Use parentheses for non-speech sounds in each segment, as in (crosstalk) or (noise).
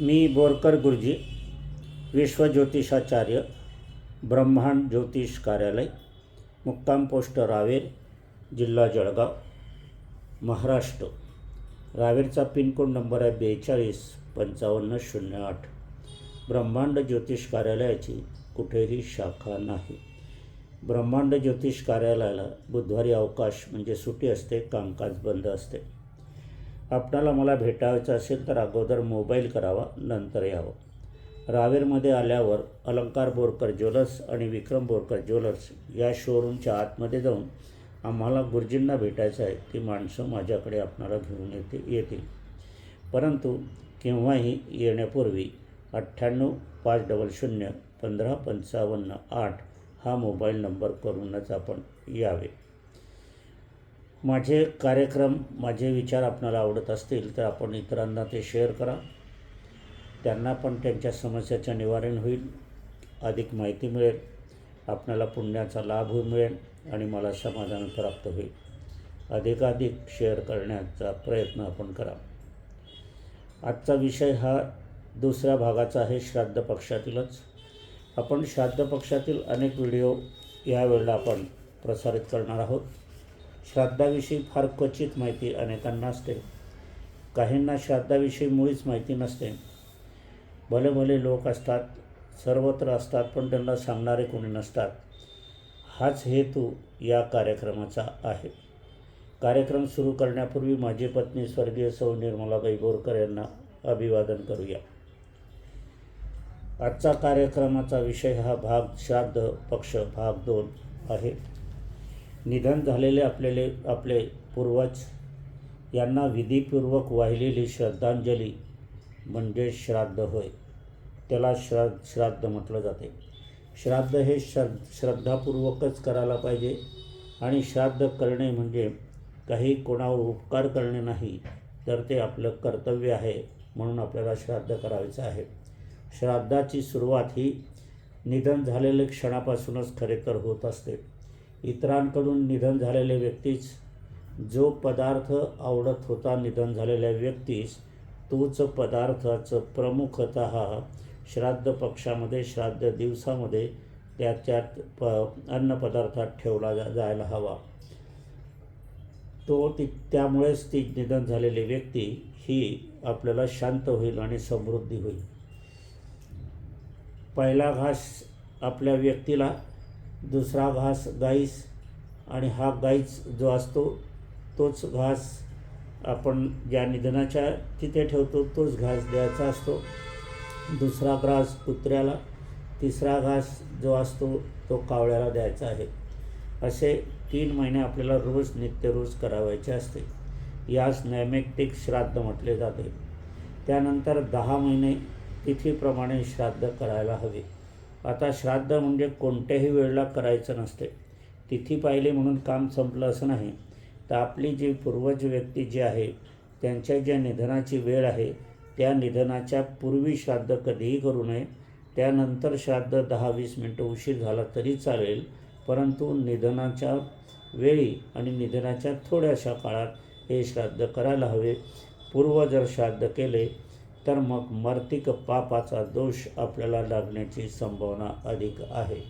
मी बोरकर गुरुजी विश्वज्योतिषाचार्य ब्रह्मांड ज्योतिष कार्यालय मुक्काम पोस्ट रावेर जिल्हा जळगाव महाराष्ट्र. रावेरचा पिनकोड नंबर आहे बेचाळीस पंचावन्न शून्य आठ. ब्रह्मांड ज्योतिष कार्यालयाची कुठेही शाखा नाही. ब्रह्मांड ज्योतिष कार्यालयाला बुधवारी अवकाश म्हणजे सुटी असते कामकाज बंद असते. आपणाला मला भेटायचं असेल तर अगोदर मोबाईल करावा नंतर यावं रावेरमध्ये आल्यावर अलंकार बोरकर ज्वेलर्स आणि विक्रम बोरकर ज्वेलर्स या शोरूमच्या आतमध्ये जाऊन आम्हाला गुरुजींना भेटायचं आहे ती माणसं माझ्याकडे आपणाला घेऊन येते येतील. परंतु केव्हाही येण्यापूर्वी अठ्ठ्याण्णव पाच डबल शून्य पंधरा पंचावन्न आठ हा मोबाईल नंबर करूनच आपण यावे. माझे कार्यक्रम माझे विचार आपणाला आवडत असतील तर आपण इतरांना ते शेअर करा. त्यांना पण त्यांच्या समस्याचं निवारण होईल अधिक माहिती मिळेल आपल्याला पुण्याचा लाभ मिळेल आणि मला समाधान प्राप्त होईल. अधिकाधिक शेअर करण्याचा प्रयत्न आपण करा. आजचा विषय हा दुसऱ्या भागाचा आहे श्राद्ध पक्षातीलच. आपण श्राद्ध पक्षातील अनेक व्हिडिओ यावेळेला आपण प्रसारित करणार आहोत. श्राद्धाविषयी फार क्वचित माहिती अनेकांना असते. काहींना श्राद्धाविषयी मुळीच माहिती नसते. भले भले लोक असतात सर्वत्र असतात पण त्यांना सांगणारे कोणी नसतात. हाच हेतू या कार्यक्रमाचा आहे. कार्यक्रम सुरू करण्यापूर्वी माझी पत्नी स्वर्गीय सौ निर्मलाबाई बोरकर यांना अभिवादन करूया. आजचा कार्यक्रमाचा विषय हा भाग श्राद्ध पक्ष भाग दोन आहे. निधन झालेले आपलेले आपले पूर्वज यांना विधीपूर्वक वाहिलेली श्रद्धांजली म्हणजे श्राद्ध होय. त्याला श्राद्ध श्राद्ध म्हटलं जाते. श्राद्ध हे श्रद्ध श्रद्धापूर्वकच करायला पाहिजे आणि श्राद्ध करणे म्हणजे काही कोणावर उपकार करणे नाही तर ते आपलं कर्तव्य आहे म्हणून आपल्याला श्राद्ध करायचं आहे. श्राद्धाची सुरुवात ही निधन झालेल्या क्षणापासूनच खरे तर होत असते. इतरांकडून निधन झालेले व्यक्तीच जो पदार्थ आवडत होता निधन झालेल्या व्यक्तीस तोच पदार्थाचं प्रमुखत श्राद्ध पक्षामध्ये श्राद्ध दिवसामध्ये त्याच्यात प अन्नपदार्थात ठेवला जा जायला हवा. तो ती त्यामुळेच ती निधन झालेली व्यक्ती ही आपल्याला शांत होईल आणि समृद्धी होईल. पहिला घास आपल्या व्यक्तीला दुसरा घास गाईस आणि हा गाईच जो असतो तोच घास आपण ज्या निधनाच्या तिथे ठेवतो तोच घास द्यायचा असतो. दुसरा घास कुत्र्याला तिसरा घास जो असतो तो कावळ्याला द्यायचा आहे. असे तीन महिने आपल्याला रोज नित्यरोज करावायचे असते. यास नैमित्तिक श्राद्ध म्हटले जाते. त्यानंतर दहा महिने तिथीप्रमाणे श्राद्ध करायला हवे. आता श्राद्ध म्हणजे कोणत्याही वेळेला करायचं नसते. तिथी पाहिली म्हणून काम संपलं असं नाही. तर आपली जी पूर्वज व्यक्ती जी आहे त्यांच्या ज्या निधनाची वेळ आहे त्या निधनाच्या पूर्वी श्राद्ध कधीही करू नये. त्यानंतर श्राद्ध दहा वीस मिनटं उशीर झाला तरी चालेल. परंतु निधनाच्या वेळी आणि निधनाच्या थोड्याशा काळात हे श्राद्ध करायला हवे. पूर्व जर श्राद्ध केले तर मग मर्तिक पापाचा दोष आपल्याला लागण्याची संभावना अधिक आहे.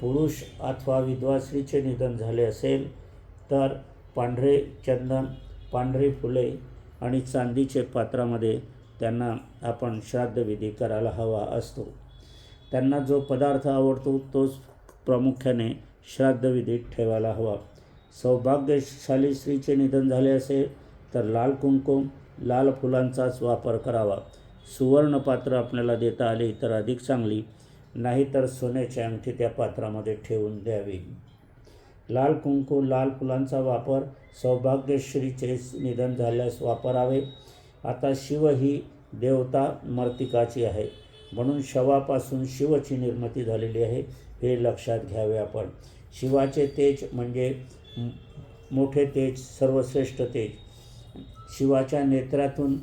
पुरुष अथवा विधवा स्त्रीचे निधन झाले असेल तर पांढरे चंदन पांढरी फुले आणि चांदीचे पात्रामध्ये त्यांना आपण श्राद्धविधी करायला हवा असतो. त्यांना जो पदार्थ आवडतो तोच प्रामुख्याने श्राद्धविधीत ठेवायला हवा. सौभाग्यशाली स्त्रीचे निधन झाले असेल तर लाल कुंकुम लाल फुलांचाच वापर करावा. सुवर्णपात्र आपल्याला देता आले तर अधिक चांगली नाहीतर सोन्याची अंगठी त्या पात्रामध्ये ठेवून द्यावी. लाल कुंकू लाल फुलांचा वापर सौभाग्यश्रीचे निधन झाल्यास वापरावे. आता शिव ही देवता मर्तिकाची आहे. म्हणून शवापासून शिवची निर्मिती झालेली आहे हे लक्षात घ्यावे आपण. शिवाचे तेज म्हणजे मोठे तेज सर्वश्रेष्ठ तेज. शिवाच्या नेत्रातून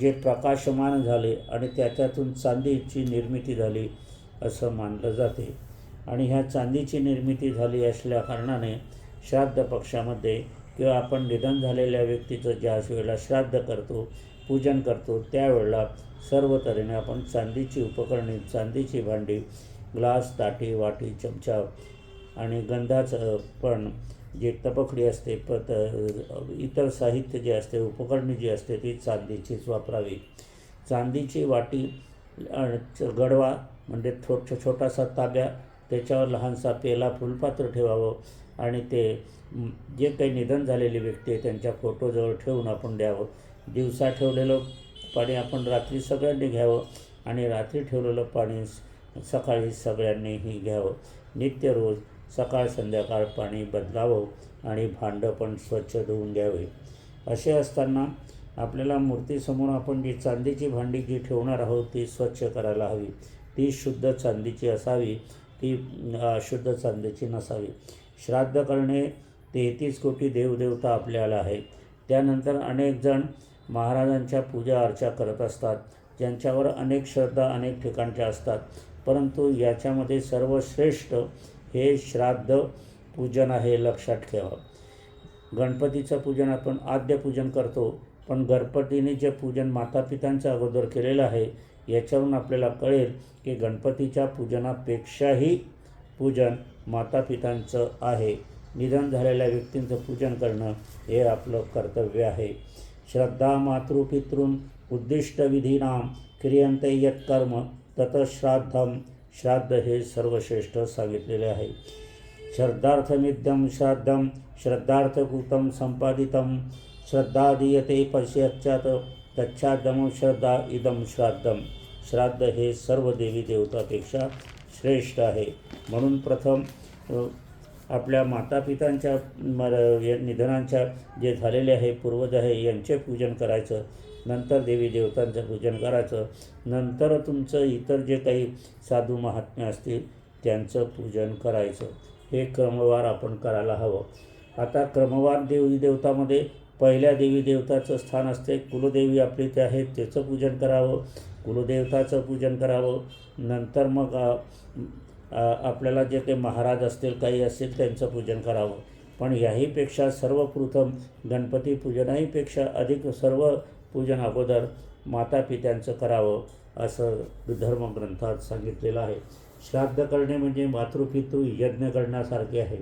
जे प्रकाशमान झाले आणि त्याच्यातून चांदीची निर्मिती झाली असं मानलं जाते. आणि ह्या चांदीची निर्मिती झाली असल्या कारणाने श्राद्ध पक्षामध्ये किंवा आपण निधन झालेल्या व्यक्तीचं ज्या वेळेला श्राद्ध करतो पूजन करतो त्यावेळेला सर्व तऱ्हेने आपण चांदीची उपकरणे चांदीची भांडी ग्लास ताटी वाटी चमचा आणि गंधाचं पण जे तपकडी असते पत इतर साहित्य जे असते उपकरणे जी असते ती चांदीचीच वापरावी. चांदीची वाटी च- गडवा म्हणजे थो छो- छोटासा ताब्या त्याच्यावर लहानसा पेला फुलपात्र ठेवावं आणि ते जे काही निधन झालेली व्यक्ती आहे त्यांच्या फोटोजवळ ठेवून आपण द्यावं. दिवसा ठेवलेलं पाणी आपण रात्री सगळ्यांनी घ्यावं आणि रात्री ठेवलेलं पाणी सकाळी सगळ्यांनीही घ्यावं. नित्य रोज सकाळ संध्याकाळ पाणी बदलावं आणि भांडं पण स्वच्छ धुवून द्यावे असे असताना आपल्याला मूर्तीसमोर आपण जी चांदीची भांडी जी ठेवणार आहोत ती स्वच्छ करायला हवी. ती शुद्ध चांदीची असावी ती अशुद्ध चांदीची नसावी. श्राद्ध करणे तेहतीस कोटी देवदेवता आपल्याला आहे. त्यानंतर अनेक जण महाराजांच्या पूजा अर्चा करत असतात ज्यांच्यावर अनेक श्रद्धा अनेक ठिकाणच्या असतात परंतु याच्यामध्ये सर्वश्रेष्ठ हे श्राद्ध पूजन आहे लक्षात ठेवा. गणपतीचं पूजन आपण आद्य पूजन करतो पण गणपतीने जे पूजन मातापितांच्या अगोदर केलेलं आहे याच्यावरून आपल्याला कळेल की गणपतीच्या पूजनापेक्षाही पूजन मातापितांचं आहे. निधन झालेल्या व्यक्तींचं पूजन करणं हे आपलं कर्तव्य आहे. श्रद्धा मातृपितॄन् उद्दिष्टविधीनां क्रियंत यत्कर्म ततः श्राद्धम श्राद्ध हे सर्वश्रेष्ठ सांगितलेले आहे. श्रद्धार्थमिदं श्राद्धं श्रद्धार्थकृतम संपादितं श्रद्धा दीयते पश्चात तच्छादम श्रद्धा इदम श्राद्धम श्राद्ध हे सर्व देवी देवतापेक्षा श्रेष्ठ आहे. म्हणून प्रथम आपल्या मातापितांच्या मर निधनांच्या जे झालेले आहे पूर्वज आहे यांचे पूजन करायचं. नंतर देवी देवतांचं पूजन करायचं. नंतर तुमचं इतर जे काही साधू महात्म्य असतील त्यांचं पूजन करायचं. हे क्रमवार आपण करायला हवं. आता क्रमवार देवी देवतामध्ये पहिल्या देवी देवताचं स्थान असते. कुलदेवी आपली ते आहे त्याचं पूजन करावं. कुलदेवताचं पूजन करावं. नंतर मग आपल्याला जे काही महाराज असतील काही असतील त्यांचं पूजन करावं. पण याहीपेक्षा सर्वप्रथम गणपती पूजनाहीपेक्षा अधिक सर्व पूजन अगोदर मातापित्यांचं करावं असं धर्मग्रंथात सांगितलेलं आहे. श्राद्ध करणे म्हणजे मातृपितृ यज्ञ करण्यासारखे आहे.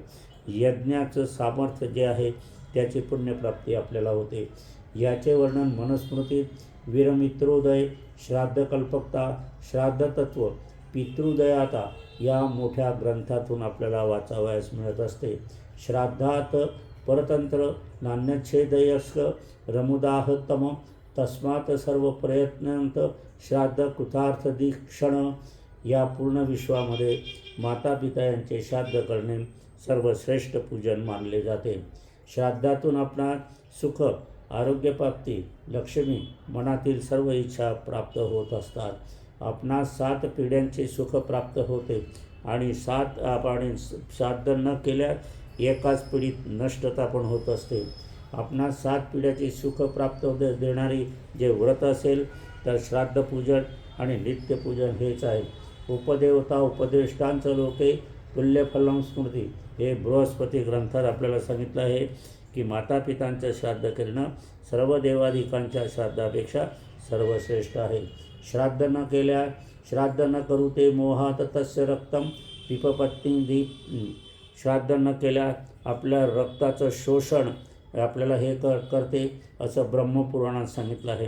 यज्ञाचं सामर्थ्य जे आहे त्याची पुण्यप्राप्ती आपल्याला होते. याचे वर्णन मनुस्मृतीत वीरमित्रोदय श्राद्धकल्पकता श्राद्धतत्व पितृदयाता या मोठ्या ग्रंथातून आपल्याला वाचावयास मिळत असते. श्राद्धात परतंत्र नान्यच्छेदयस्क रमुदाहतम तस्मात सर्व प्रयत्नांत श्राद्ध कृतार्थ दीक्षण या पूर्ण विश्वामध्ये माता पिता यांचे श्राद्ध करणे सर्वश्रेष्ठ पूजन मानले जाते. श्राद्धातून आपणास सुख आरोग्यप्राप्ती लक्ष्मी मनातील सर्व इच्छा प्राप्त होत असतात. आपणास सात पिढ्यांचे सुख प्राप्त होते आणि सात आपण श्राद्ध न केल्यास एकाच पिढीत नष्टता पण होत असते. आपणास सात पिढ्याचे सुख प्राप्त देणारी जे व्रत असेल तर श्राद्ध पूजन आणि नित्यपूजन हेच आहे. उपदेवता उपदेष्टांचं लोके तुल्यफलम स्मृती हे बृहस्पती ग्रंथात आपल्याला सांगितलं आहे की मातापितांचं श्राद्ध करणं सर्व देवाधिकांच्या श्राद्धापेक्षा सर्वश्रेष्ठ आहे. श्राद्ध न केल्या श्राद्ध न करू ते मोहात तस्य रक्तम पिपपत्नी दीप श्राद्ध न केल्या आपल्या रक्ताचं शोषण आपल्याला हे कर करते असं ब्रह्मपुराणात सांगितलं आहे.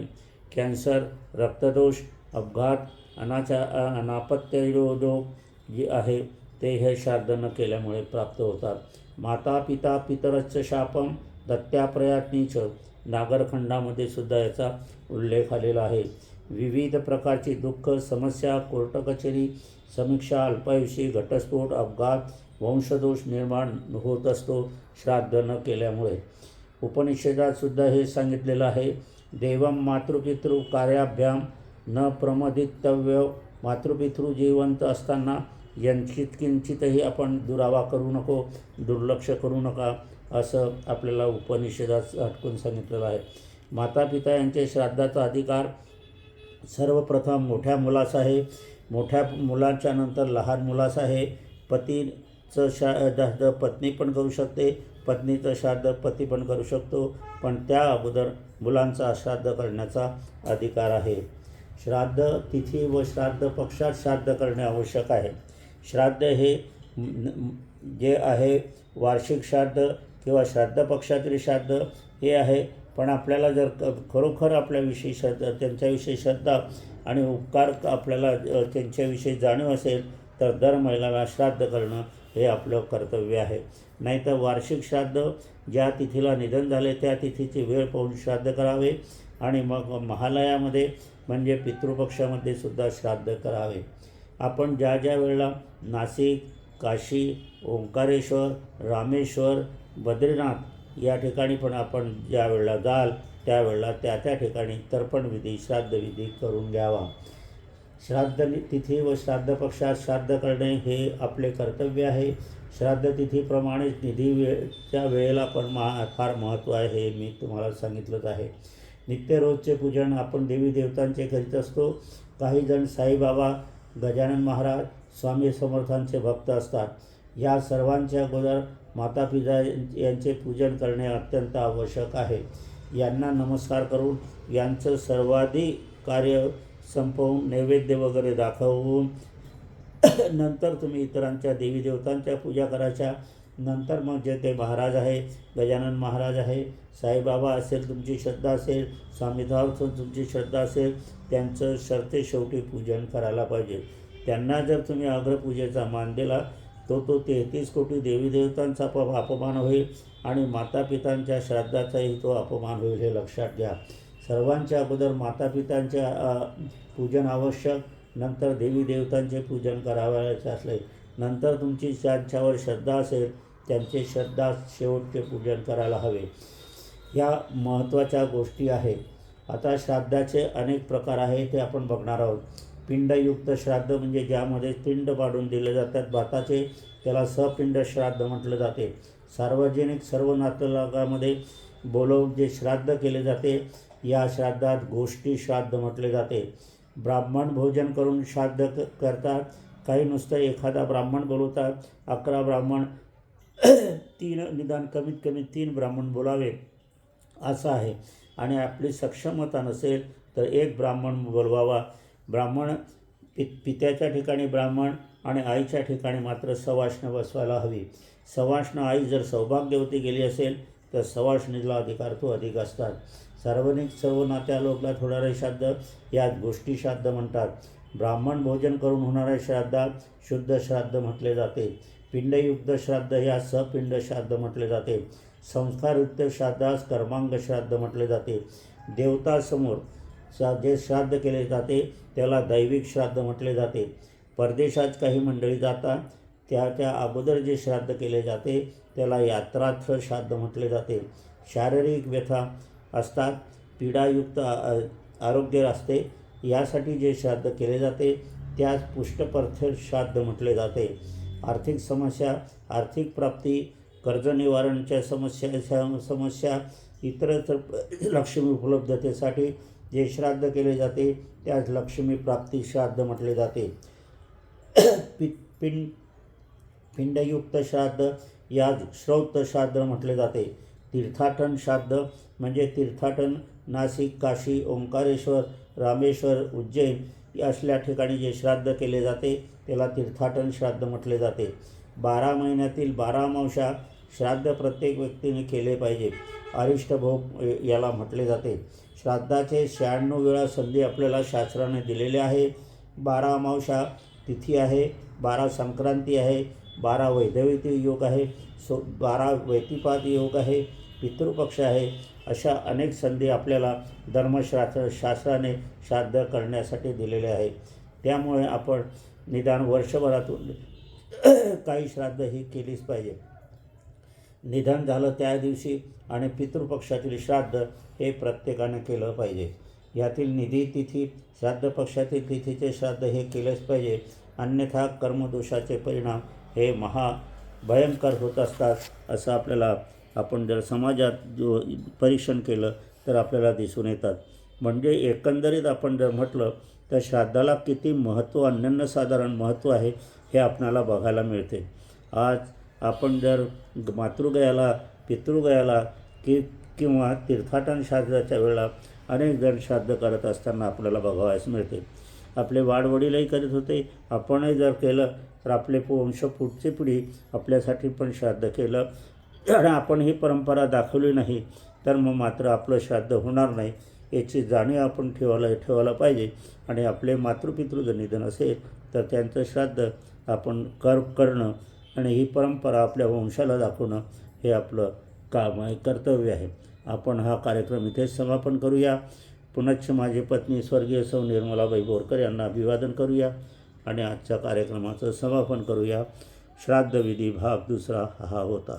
कॅन्सर रक्तदोष अपघात अनाचा अनापत्यरोधक जे आहे ते हे श्राद्ध न केल्यामुळे प्राप्त होतात. माता पिता पितरच्च शापम दत्त्याप्रयात्नीच नागरखंडामध्ये सुद्धा याचा उल्लेख आलेला आहे. विविध प्रकारची दुःख समस्या कोर्ट कचेरी समीक्षा अल्पायुषी घटस्फोट अपघात वंशदोष निर्माण होत असतो श्राद्ध न केल्यामुळे. उपनिषदातसुद्धा हे सांगितलेलं आहे देवम मातृपितृ कार्याभ्याम न प्रमदितव्य. मातृपितृ जिवंत असताना यांचित किंचितही आपण दुरावा करू नको दुर्लक्ष करू नका असं आपल्याला उपनिषदात अटकून सांगितलेलं आहे. मातापिता यांचे श्राद्धाचा अधिकार सर्वप्रथम मोठ्या मुलास आहे. मोठ्या मुलाच्या नंतर लहान मुलास आहे. पतीचं शा द- पत्नी पण करू शकते. पत्नीचं श्राद्ध पती पण करू शकतो पण त्या अगोदर मुलांचा श्राद्ध करण्याचा अधिकार आहे. श्राद्ध तिथी व श्राद्ध पक्षात श्राद्ध करणे आवश्यक आहे. श्राद्ध हे जे आहे वार्षिक श्राद्ध किंवा श्राद्ध पक्षातील श्राद्ध हे आहे पण आपल्याला जर क खरोखर आपल्याविषयी श्रद्धा त्यांच्याविषयी श्रद्धा आणि उपकार आपल्याला त्यांच्याविषयी जाणीव असेल तर दर महिलाला श्राद्ध करणं हे आपलं कर्तव्य आहे. नाहीतर वार्षिक श्राद्ध ज्या तिथीला निधन झाले त्या तिथीची वेळ पाहून श्राद्ध करावे आणि मग महालयामध्ये म्हणजे पितृपक्षामध्ये सुद्धा श्राद्ध करावे. आपण ज्या ज्या वेळेला नाशिक काशी ओंकारेश्वर रामेश्वर बद्रीनाथ या ठिकाणी पण आपण ज्या वेळेला जाल त्यावेळेला त्या त्या ठिकाणी तर्पणविधी श्राद्धविधी करून घ्यावा. श्राद्ध नि- तिथी व श्राद्ध पक्षात श्राद्ध करणे हे आपले कर्तव्य आहे. श्राद्ध तिथीप्रमाणेच निधी वेळच्या वेळेला पण महा फार महत्त्व आहे हे मी तुम्हाला सांगितलंच आहे. नित्य रोजचे पूजन आपण देवी देवतांचे करीत असतो. काही जण साईबाबा गजानन महाराज स्वामी समर्थांचे भक्त असतात. या सर्वांच्या अगोदर माता पिता यांचे पूजन करणे अत्यंत आवश्यक आहे. यांना नमस्कार करून यांचं सर्वाधिक कार्य संपवून नैवेद्य वगैरे दाखवून (coughs) नंतर तुम्ही इतरांच्या देवी देवतांच्या पूजा करायच्या. नंतर मग जे ते महाराज आहे गजानन महाराज आहे साईबाबा असेल तुमची श्रद्धा असेल स्वामीधावचं तुमची श्रद्धा असेल त्यांचं शर्ते शेवटी पूजन करायला पाहिजे. त्यांना जर तुम्ही अग्रपूजेचा मान दिला तो तो तेहतीस कोटी देवी देवतांचा अपमान होईल आणि मातापितांच्या श्राद्धाचाही तो अपमान होईल हे लक्षात घ्या. सर्वांच्या अगोदर मातापितांचे पूजन आवश्यक नंतर देवी देवतांचे पूजन करावयाचे असले. नंतर तुमची ज्यांच्यावर श्रद्धा असेल त्यांचे श्रद्धा शेवटचे पूजन करायला हवे. ह्या महत्त्वाच्या गोष्टी आहेत. आता श्राद्धाचे अनेक प्रकार आहे ते आपण बघणार आहोत. पिंडयुक्त श्राद्ध म्हणजे ज्यामध्ये पिंड पाडून दिले जातात. भाताचे त्याला सपिंड श्राद्ध म्हटलं जाते. सार्वजनिक सर्व नातलगामध्ये बोलवून जे श्राद्ध केले जाते या श्राद्धात गोष्टी श्राद्ध म्हटले जाते. ब्राह्मण भोजन करून श्राद्ध क करतात. काही नुसतं एखादा ब्राह्मण बोलवतात. अकरा ब्राह्मण (clears throat) तीन निदान कमीत कमी तीन ब्राह्मण बोलावे. असं आहे. आणि आपली सक्षमता नसेल तर एक ब्राह्मण बोलवावा. ब्राह्मण पि पित्याच्या ठिकाणी ब्राह्मण आणि आईच्या ठिकाणी मात्र सवाष्ण बसवायला हवी. सवाष्ण आई जर सौभाग्यवती गेली असेल तर सवाष्णीला अधिकार तो अधिक असतात. सार्वजनिक सर्व नात्या लोकला होणारे श्राद्ध यात गोष्टी श्राद्ध म्हणतात. ब्राह्मण भोजन करून होणाऱ्या श्राद्धात शुद्ध श्राद्ध म्हटले जाते. पिंडयुक्त श्राद्ध या सपिंड श्राद्ध म्हटले जाते. संस्कारयुक्त श्राद्धास कर्मांग श्राद्ध म्हटले जाते. देवतासमोर श्रा जे श्राद्ध केले जाते त्याला दैविक श्राद्ध म्हटले जाते. परदेशात काही मंडळी जातात त्या त्या अगोदर जे श्राद्ध केले जाते त्याला यात्रार्थ श्राद्ध म्हटले जाते. शारीरिक व्यथा असतात. पीडायुक्त आरोग्य असते. यासाठी जे श्राद्ध केले जाते त्यास पुष्टपर्थ श्राद्ध म्हटले जाते. आर्थिक समस्या आर्थिक प्राप्ती कर्ज निवारणच्या समस्या सम- समस्या इतरत्र लक्ष्मी उपलब्धतेसाठी जे श्राद्ध केले जाते त्यास लक्ष्मी प्राप्ती श्राद्ध म्हटले जाते. पि पिंड पिंडयुक्त श्राद्ध या श्रौत श्राद्ध म्हटले जाते. तीर्थाटन श्राद्ध म्हणजे तीर्थाटन नाशिक काशी ओंकारेश्वर रामेश्वर उज्जैन असल्या ठिकाणी जे श्राद्ध केले जाते त्याला तीर्थाटन श्राद्ध म्हटले जाते. बारा महिन्यातील बारा अमावस्या श्राद्ध प्रत्येक व्यक्तीने केले पाहिजे अरिष्टभोग याला म्हटले जाते. श्राद्धाचे शहाण्णव वेळा संधी आपल्याला शास्त्राने दिलेले आहे. बारा अमावस्या तिथी आहे बारा संक्रांती आहे बारा वैधविती योग आहे सो बारा वैतिपात योग आहे पितृपक्ष आहे अशा अनेक संधी आपल्याला धर्मशास्त्र शास्त्राने श्राद्ध करण्यासाठी दिलेले आहे त्यामुळे आपण निदान वर्षभरातून (clears throat) काही श्राद्ध ही केलीच पाहिजे. निधन झालं त्या दिवशी आणि पितृपक्षातील श्राद्ध हे प्रत्येकाने केलं पाहिजे. यातील निधी तिथी श्राद्ध पक्षातील तिथीचे श्राद्ध हे केलेच पाहिजे. अन्यथा कर्मदोषाचे परिणाम हे महा भयंकर होत असतात असं आपल्याला आपण जर समाजात जो परीक्षण केलं तर आपल्याला दिसून येतात. म्हणजे एकंदरीत आपण जर म्हटलं तर श्राद्धाला किती महत्त्व अनन्यसाधारण महत्त्व आहे हे आपणाला बघायला मिळते. आज आपण जर मातृगयाला पितृगयाला की किंवा तीर्थाटन श्राद्धाच्या वेळेला अनेक जण श्राद्ध करत असताना आपल्याला बघावयास मिळते. आपले वाडवडीलही करीत होते आपणही जर केलं तर आपले वंश पुढची पिढी आपल्यासाठी पण श्राद्ध केलं. आणि आपण ही परंपरा दाखवली नाही तर मग मात्र आपलं श्राद्ध होणार नाही याची जाणीव आपण ठेवायला ठेवायला पाहिजे. आणि आपले मातृपितृ जर निधन असेल तर त्यांचं श्राद्ध आपण कर करणं आणि ही परंपरा आपल्या वंशाला दाखवणं हे आपलं काम आहे कर्तव्य आहे. आपण हा कार्यक्रम इथेच समापन करूया. पुनश्च माझी पत्नी स्वर्गीय सौ निर्मलाबाई बोरकर यांना अभिवादन करूया. आणि आजच्या कार्यक्रमाचं समापन करूया. श्राद्धविधी भाग दुसरा हा होता.